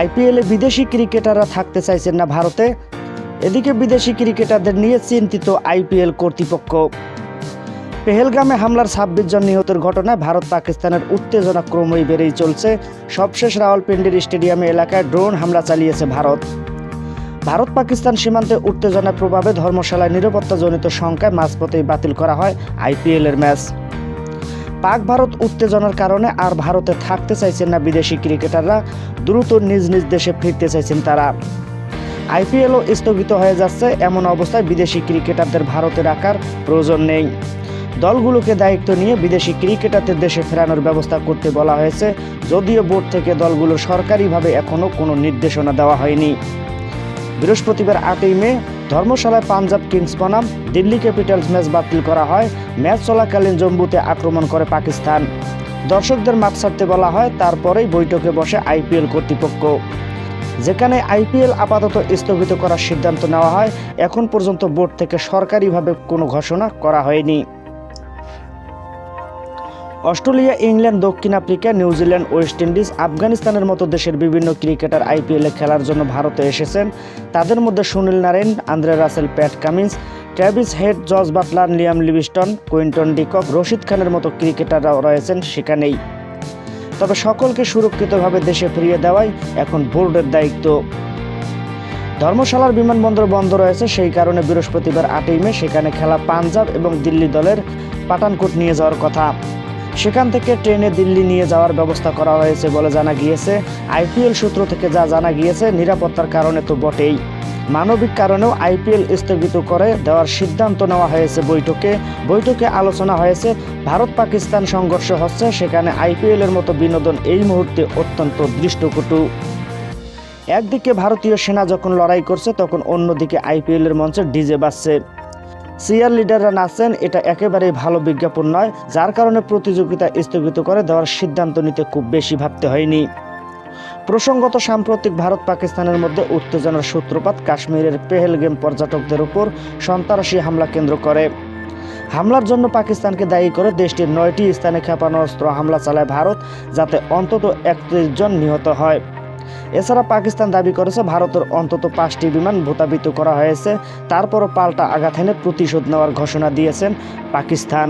আইপিএলে বিদেশি ক্রিকেটাররা থাকতে চাইছেন না ভারতে। এদিকে বিদেশি ক্রিকেটারদের নিয়ে চিন্তিত আইপিএল কর্তৃপক্ষ। পেহেলগামে হামলার ছাব্বিশ জন নিহতের ঘটনায় ভারত পাকিস্তানের উত্তেজনা ক্রমই বেড়েই চলছে। সবশেষ রাওয়ালপিন্ডির স্টেডিয়ামে এলাকায় ড্রোন হামলা চালিয়েছে ভারত। ভারত পাকিস্তান সীমান্তে উত্তেজনার প্রভাবে ধর্মশালায় নিরাপত্তাজনিত সংখ্যায় মাঝপথেই বাতিল করা হয় আইপিএলের ম্যাচ। পাক ভারত উত্তেজনার কারণে আর ভারতে থাকতে চাইছেন না বিদেশি ক্রিকেটাররা, দ্রুত নিজ নিজ দেশে ফিরতে চাইছেন তারা। আইপিএলও স্থগিত হয়ে যাচ্ছে, এমন অবস্থায় বিদেশি ক্রিকেটারদের ভারতে রাখার প্রয়োজন নেই। দলগুলোকে দায়িত্ব নিয়ে বিদেশি ক্রিকেটারদের দেশে ফেরানোর ব্যবস্থা করতে বলা হয়েছে, যদিও বোর্ড থেকে দলগুলো সরকারিভাবে এখনও কোনো নির্দেশনা দেওয়া হয়নি। বৃহস্পতিবার আটই মে ধর্মশালায় পাঞ্জাব কিংস বনাম, দিল্লি ক্যাপিটালস ম্যাচ বাতিল করা হয়। ম্যাচ চলাকালীন জম্মুতে আক্রমণ করে পাকিস্তান। দর্শকদের মাপ ছাড়তে বলা হয়, তারপরেই বৈঠকে বসে আইপিএল কর্তৃপক্ষ। যেখানে আইপিএল আপাতত স্থগিত করার সিদ্ধান্ত নেওয়া হয়, এখন পর্যন্ত বোর্ড থেকে সরকারিভাবে কোনো ঘোষণা করা হয়নি। অস্ট্রেলিয়া, ইংল্যান্ড, দক্ষিণ Africa, New Zealand, West Indies, আফগানিস্তানের মতো দেশের বিভিন্ন ক্রিকেটার আইপিএলে খেলার জন্য ভারতে এসেছেন। তাদের মধ্যে Sunil Narine, Andre Russell, Pat Cummins Travis Head, George Buttler, Liam Livingstone, Quinton de Kock, Rashid খানের মতো ক্রিকেটাররাও রয়েছেন সেখানেই। তবে সকলকে সুরক্ষিতভাবে দেশে ফিরিয়ে দেওয়াই এখন বোর্ডের দায়িত্ব। ধর্মশালার বিমানবন্দর বন্ধ রয়েছে, সেই কারণে বৃহস্পতিবার আটই মে সেখানে খেলা পাঞ্জাব এবং দিল্লি দলের পাঠানকোট নিয়ে যাওয়ার কথা। সেখান থেকে ট্রেনে দিল্লি নিয়ে যাওয়ার ব্যবস্থা করা হয়েছে বলে জানা গিয়েছে। আইপিএল সূত্র থেকে যা জানা গিয়েছে, নিরাপত্তার কারণে তো বটেই। মানবিক কারণেও আইপিএল স্থগিত করে দেওয়ার সিদ্ধান্ত নেওয়া হয়েছে বৈঠকে। বৈঠকে আলোচনা হয়েছে ভারত পাকিস্তান সংঘর্ষ হচ্ছে, সেখানে আইপিএলের মতো বিনোদন এই মুহূর্তে অত্যন্ত দৃষ্টকটু। একদিকে ভারতীয় সেনা যখন লড়াই করছে, তখন অন্যদিকে আইপিএলের মঞ্চে ডিজে বাজছে। সিআর লিডাররা নাচছেন, এটা একেবারেই ভালো বিজ্ঞাপন নয়, যার কারণে প্রতিযোগিতা স্থগিত করে দেওয়ার সিদ্ধান্ত নিতে খুব বেশি ভাবতে হয়নি। প্রসঙ্গত, সাম্প্রতিক ভারত পাকিস্তানের মধ্যে উত্তেজনার সূত্রপাত কাশ্মীরের পেহেলগেম পর্যটকদের উপর সন্ত্রাসী হামলা কেন্দ্র করে। হামলার জন্য পাকিস্তানকে দায়ী করে দেশটির নয়টি স্থানে ক্ষেপণাস্ত্র হামলা চালায় ভারত, যাতে অন্তত একত্রিশ জন নিহত হয়। এছাড়া পাকিস্তান দাবি করেছে ভারতের অন্তত পাঁচটি বিমান ভূতাবিত করা হয়েছে। তারপরও পাল্টা আঘাত হেনে প্রতিশোধ নেওয়ার ঘোষণা দিয়েছেন পাকিস্তান।